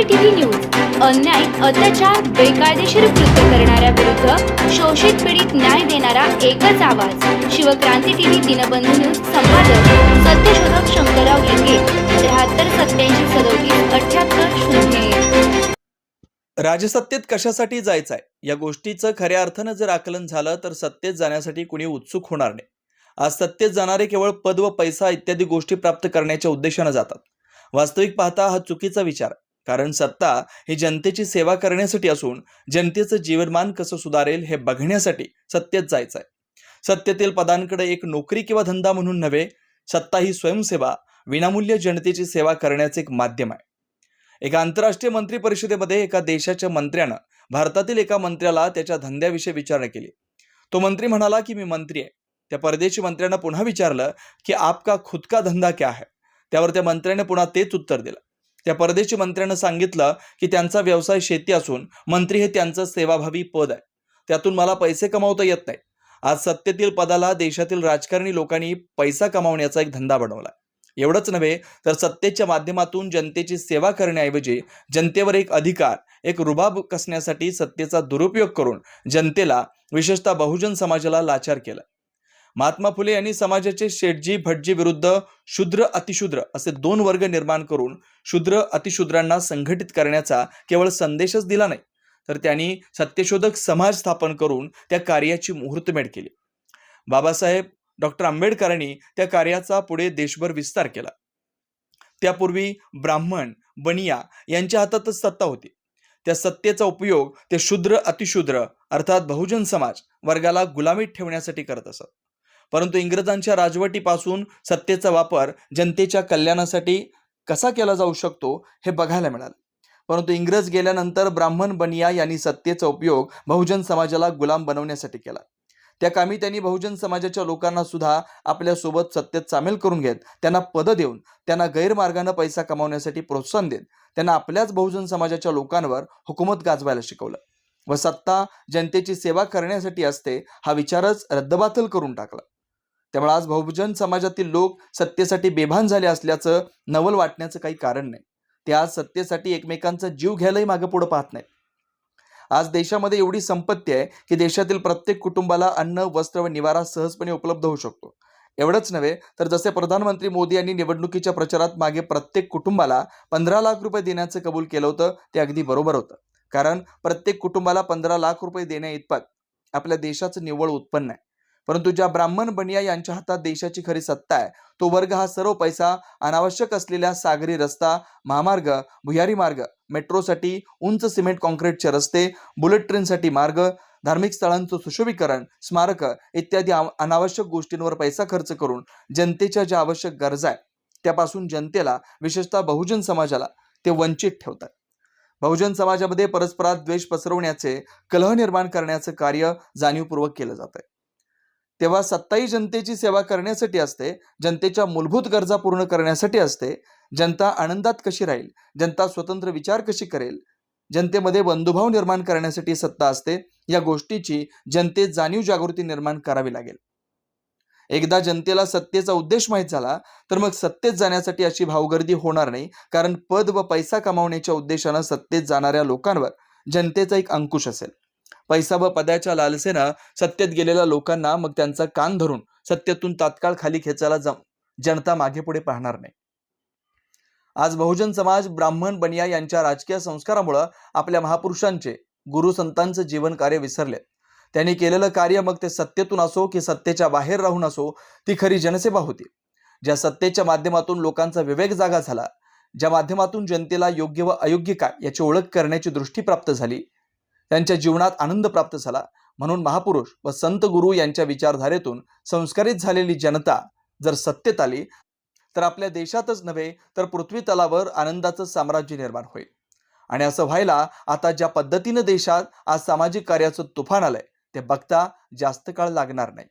CCTV news अन्याय अत्याचार बेकायदेशीर कृत्य करणाऱ्या विरुद्ध शोषित पीडित न्याय देणारा एकच आवाज. शिवक्रांती टीव्ही दिनबंधू न्यूज संपादक सत्यशोधक शंकरराव लिंगे त्र्याहत्तर सत्याऐंशी सदोतीस अठ्याहत्तर शून्य राजसत्तेत कशासाठी जायचं आहे या गोष्टीचं खऱ्या अर्थानं जर आकलन झालं तर सत्तेत जाण्यासाठी कुणी उत्सुक होणार नाही. आज सत्तेत जाणारे केवळ पद व पैसा इत्यादी गोष्टी प्राप्त करण्याच्या उद्देशानं जातात. वास्तविक पाहता हा चुकीचा विचार. कारण सत्ता ही जनतेची सेवा करण्यासाठी असून जनतेचं जीवनमान कसं सुधारेल हे बघण्यासाठी सत्तेत जायचं आहे सत्तेतील पदांकडे एक नोकरी किंवा धंदा म्हणून नव्हे सत्ता ही स्वयंसेवा विनामूल्य जनतेची सेवा करण्याचे एक माध्यम आहे. एका आंतरराष्ट्रीय मंत्री परिषदेमध्ये एका देशाच्या मंत्र्यानं भारतातील एका मंत्र्याला त्याच्या धंद्याविषयी विचारणा केली. तो मंत्री म्हणाला की मी मंत्री आहे. त्या परदेशी मंत्र्यानं पुन्हा विचारलं की आपका खुद का धंदा क्या है? त्यावर त्या मंत्र्याने पुन्हा तेच उत्तर दिलं. त्या परदेशी मंत्र्यानं सांगितलं की त्यांचा व्यवसाय शेती असून मंत्री हे त्यांचं सेवाभावी पद आहे. त्यातून मला पैसे कमावता येत नाही आज सत्तेतील पदाला देशातील राजकारणी लोकांनी पैसा कमावण्याचा एक धंदा बनवला एवढंच नव्हे तर सत्तेच्या माध्यमातून जनतेची सेवा करण्याऐवजी जनतेवर एक अधिकार एक रुबाब कसण्यासाठी सत्तेचा दुरुपयोग करून जनतेला विशेषतः बहुजन समाजाला लाचार केला. महात्मा फुले यांनी समाजाचे शेटजी भटजी विरुद्ध शूद्र अतिशूद्र असे दोन वर्ग निर्माण करून शूद्र अतिशूद्रांना संघटित करण्याचा केवळ संदेशच दिला नाही. तर त्यांनी सत्यशोधक समाज स्थापन करून त्या कार्याची मुहूर्तमेढ केली. बाबासाहेब डॉक्टर आंबेडकरांनी त्या कार्याचा पुढे देशभर विस्तार केला. त्यापूर्वी ब्राह्मण बनिया यांच्या हातातच सत्ता होती. त्या सत्तेचा उपयोग ते शूद्र अतिशूद्र अर्थात बहुजन समाज वर्गाला गुलामीत ठेवण्यासाठी करत असत. परंतु इंग्रजांच्या राजवटीपासून सत्तेचा वापर जनतेच्या कल्याणासाठी कसा केला जाऊ शकतो हे बघायला मिळालं. परंतु इंग्रज गेल्यानंतर ब्राह्मण बनिया यांनी सत्तेचा उपयोग बहुजन समाजाला गुलाम बनवण्यासाठी केला. त्या कामी त्यांनी बहुजन समाजाच्या लोकांना सुद्धा आपल्यासोबत सत्तेत सामील करून घेत त्यांना पदं देऊन त्यांना गैरमार्गानं पैसा कमावण्यासाठी प्रोत्साहन देत त्यांना आपल्याच बहुजन समाजाच्या लोकांवर हुकूमत गाजवायला शिकवलं व सत्ता जनतेची सेवा करण्यासाठी असते हा विचारच रद्दबातल करून टाकला. त्यामुळे आज बहुजन समाजातील लोक सत्तेसाठी बेभान झाले असल्याचं नवल वाटण्याचं काही कारण नाही. ते आज सत्तेसाठी एकमेकांचा जीव घ्यायलाही मागे पुढे पाहत नाहीत. आज देशामध्ये एवढी संपत्ती आहे की देशातील प्रत्येक कुटुंबाला अन्न वस्त्र व निवारा सहजपणे उपलब्ध होऊ शकतो. एवढंच नव्हे तर जसे प्रधानमंत्री मोदी यांनी निवडणुकीच्या प्रचारात मागे प्रत्येक कुटुंबाला पंधरा लाख रुपये देण्याचं कबूल केलं होतं ते अगदी बरोबर होतं. कारण प्रत्येक कुटुंबाला पंधरा लाख रुपये देण्या इतपत आपल्या देशाचं निव्वळ उत्पन्न आहे. परंतु ज्या ब्राह्मण बनिया यांच्या हातात देशाची खरी सत्ता आहे तो वर्ग हा सर्व पैसा अनावश्यक असलेल्या सागरी रस्ता महामार्ग भुयारी मार्ग मेट्रोसाठी उंच सिमेंट कॉन्क्रीटचे रस्ते बुलेट ट्रेनसाठी मार्ग धार्मिक स्थळांचं सुशोभीकरण स्मारक इत्यादी अनावश्यक गोष्टींवर पैसा खर्च करून जनतेच्या ज्या आवश्यक गरजा आहेत त्यापासून जनतेला विशेषतः बहुजन समाजाला ते वंचित ठेवतात. बहुजन समाजामध्ये परस्परात द्वेष पसरवण्याचे कलह निर्माण करण्याचं कार्य जाणीवपूर्वक केलं जात आहे तेव्हा सत्ताही जनतेची सेवा करण्यासाठी असते जनतेच्या मूलभूत गरजा पूर्ण करण्यासाठी असते. जनता आनंदात कशी राहील? जनता स्वतंत्र विचार कशी करेल? जनतेमध्ये बंधुभाव निर्माण करण्यासाठी सत्ता असते. या गोष्टीची जनतेत जाणीव जागृती निर्माण करावी लागेल. एकदा जनतेला सत्तेचा उद्देश माहीत झाला तर मग सत्तेत जाण्यासाठी अशी भावगर्दी होणार नाही कारण पद व पैसा कमावण्याच्या उद्देशानं सत्तेत जाणाऱ्या लोकांवर जनतेचा एक अंकुश असेल. पैसा व पदाच्या लालसेनं सत्तेत गेलेल्या लोकांना मग त्यांचा कान धरून सत्तेतून तात्काळ खाली खेचायला जम जनता मागे पुढे पाहणार नाही. आज बहुजन समाज ब्राह्मण बनिया यांच्या राजकीय संस्कारामुळं आपल्या महापुरुषांचे गुरु संतांचं जीवन कार्य विसरले. त्यांनी केलेलं कार्य मग ते सत्तेतून असो की सत्तेच्या बाहेर राहून असो ती खरी जनसेवा होती. ज्या सत्तेच्या माध्यमातून लोकांचा विवेक जागा झाला ज्या माध्यमातून जनतेला योग्य व अयोग्य काय याची ओळख करण्याची दृष्टी प्राप्त झाली त्यांच्या जीवनात आनंद प्राप्त झाला. म्हणून महापुरुष व संत गुरु यांच्या विचारधारेतून संस्कारित झालेली जनता जर सत्तेत आली तर आपल्या देशातच नव्हे तर पृथ्वी तलावर आनंदाचं साम्राज्य निर्माण होईल. आणि असं व्हायला आता ज्या पद्धतीनं देशात आज सामाजिक कार्याचं तुफान आलंय ते बघता जास्त काळ लागणार नाही.